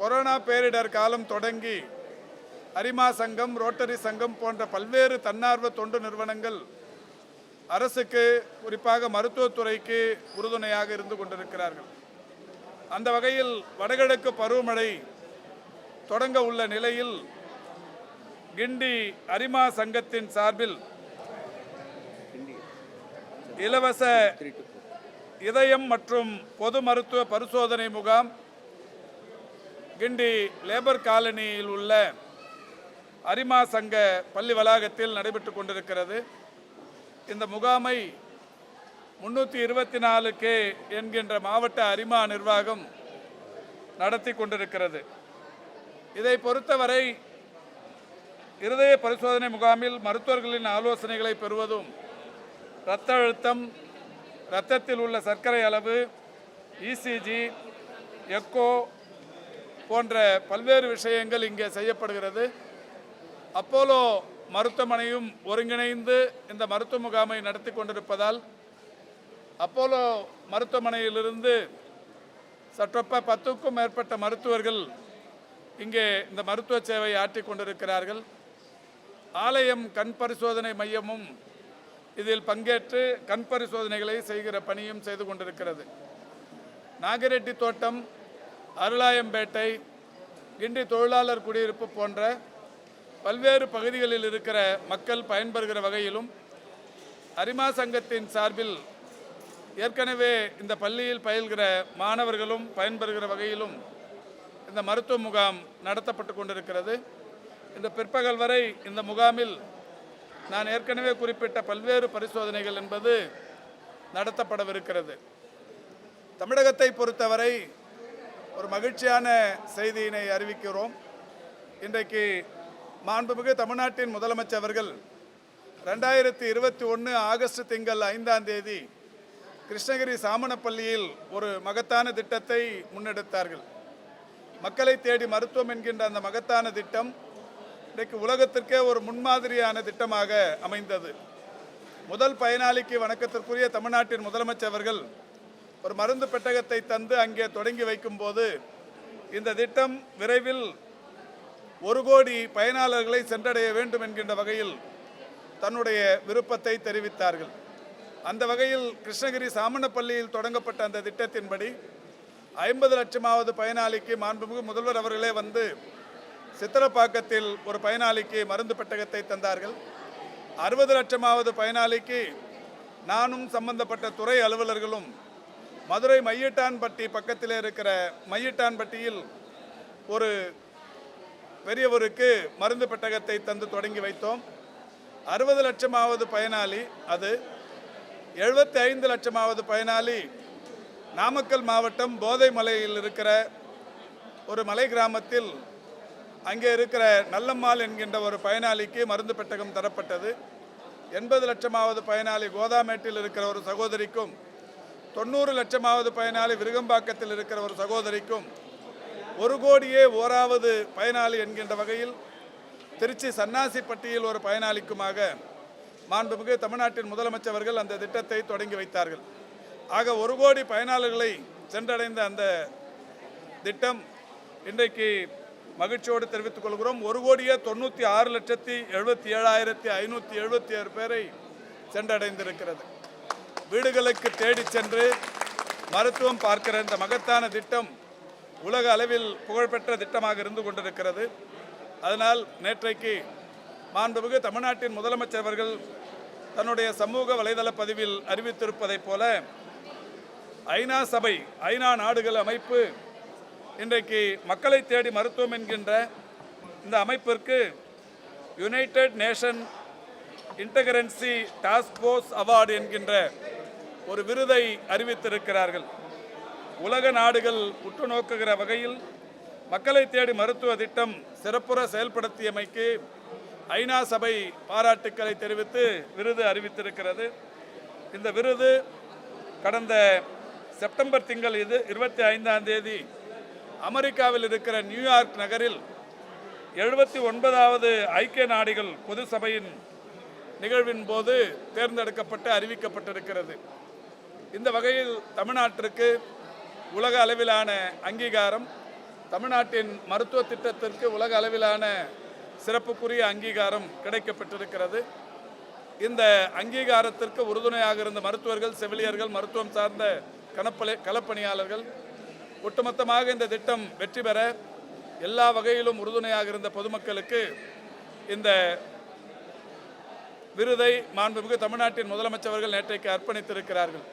Corona பேரிடர் காலம் தொடங்கி அரிமா சங்கம் ரோட்டரி சங்கம் போன்ற பல்வேறு தன்னார்வ தொண்டு நிறுவனங்கள் அரசுக்கு குறிப்பாக மருத்துவத்துறைக்கு உறுதுணையாக இருந்து கொண்டிருக்கிறார்கள். அந்த வகையில் வடகிழக்கு பருவமழை தொடங்க உள்ள நிலையில் கிண்டி அரிமா சங்கத்தின் சார்பில் இலவச இதயம் மற்றும் பொது மருத்துவ பரிசோதனை முகாம் கிண்டி லேபர் காலனியில் உள்ள அரிமா சங்க பள்ளி வளாகத்தில் நடைபெற்று கொண்டிருக்கிறது. இந்த முகாமை முன்னூற்றி இருபத்தி நாலு கே என்கின்ற மாவட்ட அரிமா நிர்வாகம் நடத்தி கொண்டிருக்கிறது. இதை பொறுத்தவரை இருதய பரிசோதனை முகாமில் மருத்துவர்களின் ஆலோசனைகளை பெறுவதும் இரத்த அழுத்தம் இரத்தத்தில் உள்ள சர்க்கரை அளவு இசிஜி எக்கோ போன்ற பல்வேறு விஷயங்கள் இங்கே செய்யப்படுகிறது. அப்போலோ மருத்துவமனையும் ஒருங்கிணைந்து இந்த மருத்துவ முகாமை நடத்தி கொண்டிருப்பதால் அப்போலோ மருத்துவமனையிலிருந்து சற்றொப்ப பத்துக்கும் மேற்பட்ட மருத்துவர்கள் இங்கே இந்த மருத்துவ சேவை ஆற்றி கொண்டிருக்கிறார்கள். ஆலயம் கண் பரிசோதனை மையமும் இதில் பங்கேற்று கண் பரிசோதனைகளை செய்கிற பணியும் செய்து கொண்டிருக்கிறது. நாகிரெட்டி தோட்டம் அருளாயம்பேட்டை கிண்டி தொழிலாளர் குடியிருப்பு போன்ற பல்வேறு பகுதிகளில் இருக்கிற மக்கள் பயன்பெறுகிற வகையிலும் அரிமா சங்கத்தின் சார்பில் ஏற்கனவே இந்த பள்ளியில் பயில்கிற மாணவர்களும் பயன்பெறுகிற வகையிலும் இந்த மருத்துவ முகாம் நடத்தப்பட்டு கொண்டிருக்கிறது. இந்த பிற்பகல் வரை இந்த முகாமில் நான் ஏற்கனவே குறிப்பிட்ட பல்வேறு பரிசோதனைகள் என்பது நடத்தப்படவிருக்கிறது. தமிழகத்தை பொறுத்தவரை ஒரு மகிழ்ச்சியான செய்தியினை அறிவிக்கிறோம். இன்றைக்கு மாண்புமிகு தமிழ்நாட்டின் முதலமைச்சர் அவர்கள் ரெண்டாயிரத்தி இருபத்தி ஒன்று ஆகஸ்ட் திங்கள் ஐந்தாம் தேதி கிருஷ்ணகிரி சாமணப்பள்ளியில் ஒரு மகத்தான திட்டத்தை முன்னெடுத்தார்கள். மக்களை தேடி மருத்துவம் என்கின்ற அந்த மகத்தான திட்டம் இன்றைக்கு உலகத்திற்கே ஒரு முன்மாதிரியான திட்டமாக அமைந்தது. முதல் பயனாளிக்கு வணக்கத்திற்குரிய தமிழ்நாட்டின் முதலமைச்சர் அவர்கள் ஒரு மருந்து பெட்டகத்தை தந்து அங்கே தொடங்கி வைக்கும்போது இந்த திட்டம் விரைவில் ஒரு கோடி பயனாளர்களை சென்றடைய வேண்டும் என்கின்ற வகையில் தன்னுடைய விருப்பத்தை தெரிவித்தார்கள். அந்த வகையில் கிருஷ்ணகிரி சாமணப்பள்ளியில் தொடங்கப்பட்ட அந்த திட்டத்தின்படி ஐம்பது லட்சமாவது பயனாளிக்கு மாண்புமிகு முதல்வர் அவர்களே வந்து சித்திரப்பாக்கத்தில் ஒரு பயனாளிக்கு மருந்து பெட்டகத்தை தந்தார்கள். அறுபது லட்சமாவது பயனாளிக்கு நானும் சம்பந்தப்பட்ட துறை அலுவலர்களும் மதுரை மையட்டான்பட்டி பக்கத்தில் இருக்கிற மையட்டான்பட்டியில் ஒரு பெரியவருக்கு மருந்து பெட்டகத்தை தந்து தொடங்கி வைத்தோம். அறுபது லட்சமாவது பயனாளி அது. எழுபத்தி ஐந்து லட்சமாவது பயனாளி நாமக்கல் மாவட்டம் போதை மலையில் இருக்கிற ஒரு மலை கிராமத்தில் அங்கே இருக்கிற நல்லம்மாள் என்கின்ற ஒரு பயனாளிக்கு மருந்து பெட்டகம் தரப்பட்டது. எண்பது லட்சமாவது பயனாளி கோதாமேட்டில் இருக்கிற ஒரு சகோதரிக்கும் தொண்ணூறு லட்சமாவது பயனாளி விருகம்பாக்கத்தில் இருக்கிற ஒரு சகோதரிக்கும் ஒரு கோடியே ஓராவது பயனாளி என்கின்ற வகையில் திருச்சி சன்னாசிப்பட்டியில் ஒரு பயனாளிக்குமாக மாண்புமிகு தமிழ்நாட்டின் முதலமைச்சர்கள் அந்த திட்டத்தை தொடங்கி வைத்தார்கள். ஆக ஒரு கோடி பயனாளர்களை சென்றடைந்த அந்த திட்டம் இன்றைக்கு மகிழ்ச்சியோடு தெரிவித்துக் கொள்கிறோம். ஒரு கோடியே தொண்ணூற்றி ஆறு லட்சத்தி எழுபத்தி ஏழாயிரத்தி ஐநூற்றி எழுபத்தி ஏழு பேரை சென்றடைந்திருக்கிறது. வீடுகளுக்கு தேடி சென்று மருத்துவம் பார்க்கிற இந்த மகத்தான திட்டம் உலக அளவில் புகழ்பெற்ற திட்டமாக இருந்து கொண்டிருக்கிறது. அதனால் நேற்றைக்கு மாண்புமிகு தமிழ்நாட்டின் முதலமைச்சர் அவர்கள் தன்னுடைய சமூக வலைதள பதிவில் அறிவித்திருப்பதைப் போல ஐநா சபை ஐநா நாடுகள் அமைப்பு இன்றைக்கு மக்களை தேடி மருத்துவம் என்கின்ற இந்த அமைப்பிற்கு united nation interagency task force award என்கின்ற ஒரு விருதை அறிவித்திருக்கிறார்கள். உலக நாடுகள் உற்று நோக்குகிற வகையில் மக்களை தேடி மருத்துவ திட்டம் சிறப்புற செயல்படுத்தியமைக்கு ஐநா சபை பாராட்டுக்களை தெரிவித்து விருது அறிவித்திருக்கிறது. இந்த விருது கடந்த செப்டம்பர் திங்கள் இது இருபத்தி ஐந்தாம் தேதி அமெரிக்காவில் இருக்கிற நியூயார்க் நகரில் எழுபத்தி ஒன்பதாவது ஐக்கிய நாடுகள் பொது சபையின் நிகழ்வின் போது தேர்ந்தெடுக்கப்பட்டு அறிவிக்கப்பட்டிருக்கிறது. இந்த வகையில் தமிழ்நாட்டிற்கு உலக அளவிலான அங்கீகாரம் தமிழ்நாட்டின் மருத்துவ திட்டத்திற்கு உலக அளவிலான சிறப்புக்குரிய அங்கீகாரம் கிடைக்கப்பட்டிருக்கிறது. இந்த அங்கீகாரத்திற்கு உறுதுணையாக இருந்த மருத்துவர்கள் செவிலியர்கள் மருத்துவம் சார்ந்த கணப்பலை களப்பணியாளர்கள் ஒட்டுமொத்தமாக இந்த திட்டம் வெற்றி பெற எல்லா வகையிலும் உறுதுணையாக இருந்த பொதுமக்களுக்கு இந்த விருதை மாண்புமிகு தமிழ்நாட்டின் முதலமைச்சர்கள் நேற்றைக்கு அர்ப்பணித்திருக்கிறார்கள்.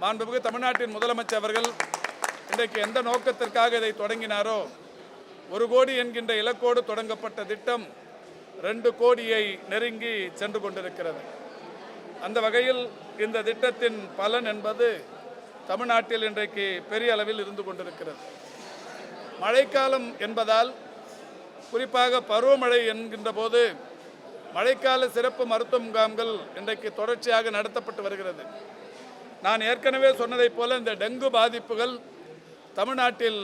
மாண்புமிகு தமிழ்நாட்டின் முதலமைச்சர் அவர்கள் இன்றைக்கு எந்த நோக்கத்திற்காக இதை தொடங்கினாரோ ஒரு கோடி என்கின்ற இலக்கோடு தொடங்கப்பட்ட திட்டம் ரெண்டு கோடியை நெருங்கி சென்று கொண்டிருக்கிறது. அந்த வகையில் இந்த திட்டத்தின் பலன் என்பது தமிழ்நாட்டில் இன்றைக்கு பெரிய அளவில் இருந்து கொண்டிருக்கிறது. மழைக்காலம் என்பதால் குறிப்பாக பருவமழை என்கின்ற போது மழைக்கால சிறப்பு மருத்துவ முகாம்கள் இன்றைக்கு தொடர்ச்சியாக நடத்தப்பட்டு வருகிறது. நான் ஏற்கனவே சொன்னதைப் போல இந்த டெங்கு பாதிப்புகள் தமிழ்நாட்டில்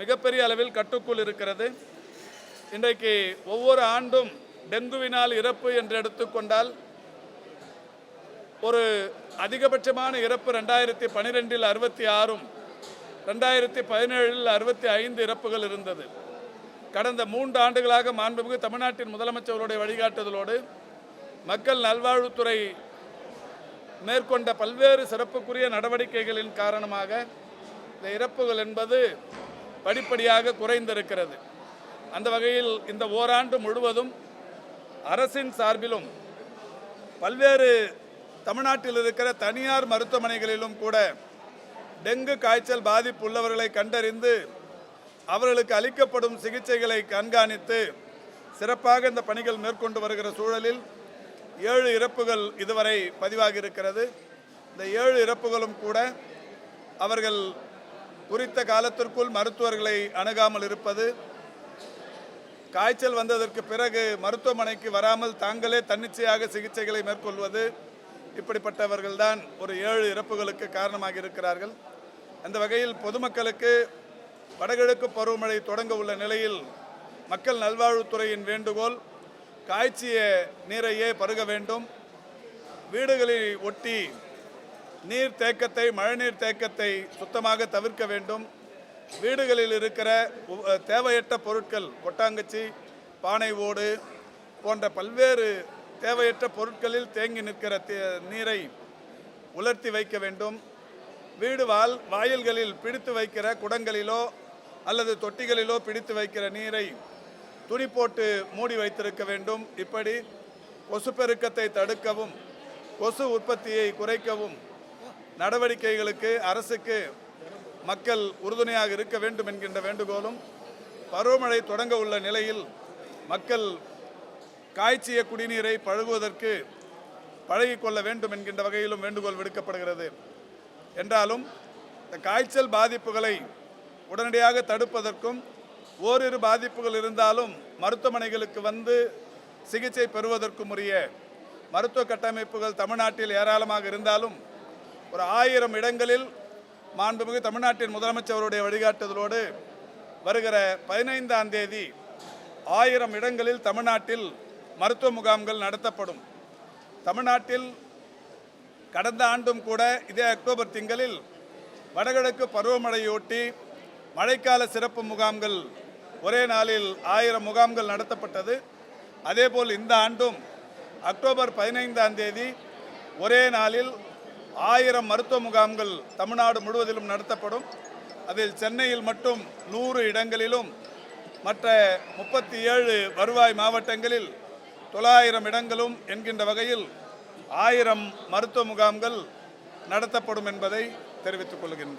மிகப்பெரிய அளவில் கட்டுக்குள் இருக்கிறது. இன்றைக்கு ஒவ்வொரு ஆண்டும் டெங்குவினால் இறப்பு என்று எடுத்துக்கொண்டால் ஒரு அதிகபட்சமான இறப்பு ரெண்டாயிரத்தி பன்னிரெண்டில் அறுபத்தி ஆறும் ரெண்டாயிரத்தி பதினேழில் அறுபத்தி ஐந்து இறப்புகள் இருந்தது. கடந்த மூன்று ஆண்டுகளாக மாண்புமிகு தமிழ்நாட்டின் முதலமைச்சருடைய வழிகாட்டுதலோடு மக்கள் நல்வாழ்வுத்துறை மேற்கொண்ட பல்வேறு சிறப்புக்குரிய நடவடிக்கைகளின் காரணமாக இந்த இறப்புகள் என்பது படிப்படியாக குறைந்திருக்கிறது. அந்த வகையில் இந்த ஓராண்டு முழுவதும் அரசின் சார்பிலும் பல்வேறு தமிழ்நாட்டில் இருக்கிற தனியார் மருத்துவமனைகளிலும் கூட டெங்கு காய்ச்சல் பாதிப்பு உள்ளவர்களை கண்டறிந்து அவர்களுக்கு அளிக்கப்படும் சிகிச்சைகளை கண்காணித்து சிறப்பாக இந்த பணிகள் மேற்கொண்டு வருகிற சூழலில் ஏழு இறப்புகள் இதுவரை பதிவாகி இருக்கிறது இந்த ஏழு இறப்புகளும் கூட அவர்கள் குறித்த காலத்திற்குள் மருத்துவர்களை அணுகாமல் இருப்பது காய்ச்சல் வந்ததற்கு பிறகு மருத்துவமனைக்கு வராமல் தாங்களே தன்னிச்சையாக சிகிச்சைகளை மேற்கொள்வது இப்படிப்பட்டவர்கள்தான் ஒரு ஏழு இறப்புகளுக்கு காரணமாக இருக்கிறார்கள் அந்த வகையில் பொதுமக்களுக்கு வடகிழக்கு பருவமழை தொடங்க உள்ள நிலையில் மக்கள் நல்வாழ்வுத்துறையின் வேண்டுகோள் காய்ச்சிய நீரையே பருக வேண்டும். வீடுகளை ஒட்டி நீர் தேக்கத்தை மழைநீர் தேக்கத்தை சுத்தமாக தவிர்க்க வேண்டும். வீடுகளில் இருக்கிற தேவையற்ற பொருட்கள் கொட்டாங்கச்சி பானை ஓடு போன்ற பல்வேறு தேவையற்ற பொருட்களில் தேங்கி நிற்கிற தே- நீரை உலர்த்தி வைக்க வேண்டும். வீடு வால் வாயில்களில் பிடித்து வைக்கிற குடங்களிலோ அல்லது தொட்டிகளிலோ பிடித்து வைக்கிற நீரை துணி போட்டு மூடி வைத்திருக்க வேண்டும். இப்படி கொசு பெருக்கத்தை தடுக்கவும் கொசு உற்பத்தியை குறைக்கவும் நடவடிக்கைகளுக்கு அரசுக்கு மக்கள் உறுதுணையாக இருக்க வேண்டும் என்கின்ற வேண்டுகோளும் பருவமழை தொடங்க உள்ள நிலையில் மக்கள் காய்ச்சிய குடிநீரை பழகுவதற்கு பழகிக்கொள்ள வேண்டும் என்கின்ற வகையிலும் வேண்டுகோள் விடுக்கப்படுகிறது. என்றாலும் இந்த காய்ச்சல் பாதிப்புகளை உடனடியாக தடுப்பதற்கும் ஓரிரு பாதிப்புகள் இருந்தாலும் மருத்துவமனைகளுக்கு வந்து சிகிச்சை பெறுவதற்கும் உரிய மருத்துவ கட்டமைப்புகள் தமிழ்நாட்டில் ஏராளமாக இருந்தாலும் ஒரு ஆயிரம் இடங்களில் மாண்புமிகு தமிழ்நாட்டின் முதலமைச்சருடைய வழிகாட்டுதலோடு வருகிற பதினைந்தாம் தேதி ஆயிரம் இடங்களில் தமிழ்நாட்டில் மருத்துவ முகாம்கள் நடத்தப்படும். தமிழ்நாட்டில் கடந்த ஆண்டும் கூட இதே அக்டோபர் திங்களில் வடகிழக்கு பருவமழையொட்டி மழைக்கால சிறப்பு முகாம்கள் ஒரே நாளில் ஆயிரம் முகாம்கள் நடத்தப்பட்டது. அதேபோல் இந்த ஆண்டும் அக்டோபர் பதினைந்தாம் தேதி ஒரே நாளில் ஆயிரம் மருத்துவ முகாம்கள் தமிழ்நாடு முழுவதிலும் நடத்தப்படும். அதில் சென்னையில் மட்டும் நூறு இடங்களிலும் மற்ற முப்பத்தி ஏழு வருவாய் மாவட்டங்களில் தொள்ளாயிரம் இடங்களும் என்கின்ற வகையில் ஆயிரம் மருத்துவ முகாம்கள் நடத்தப்படும் என்பதை தெரிவித்துக் கொள்கின்றேன்.